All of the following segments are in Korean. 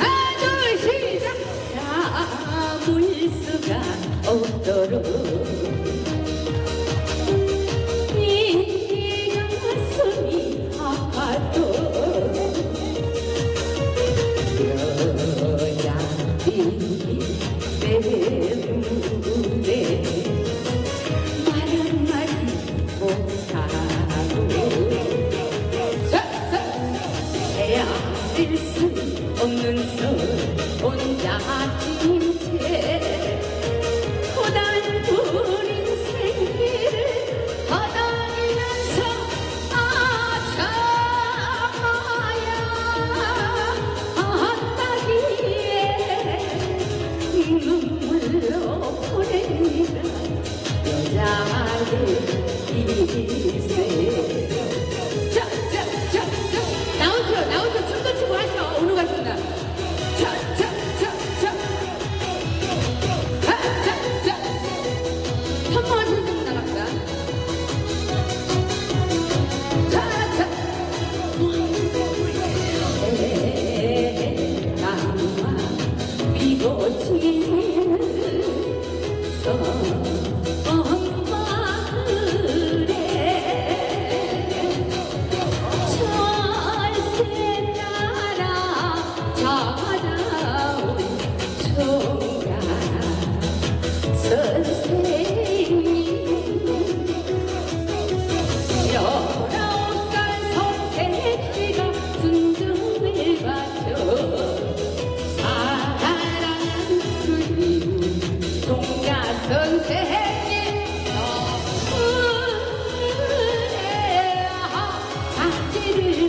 아주 시작 담을 수가 없도록 혼자 빈채 고단분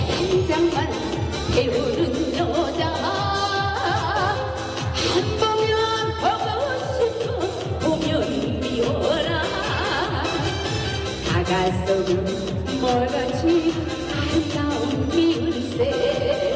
긴장만 배우는 여자. 한 보면 보고 싶어 보면 미워라. 바닷속은 멀같이 아름다운 미울새.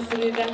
Burası birden.